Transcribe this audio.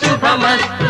శుభమస్తు.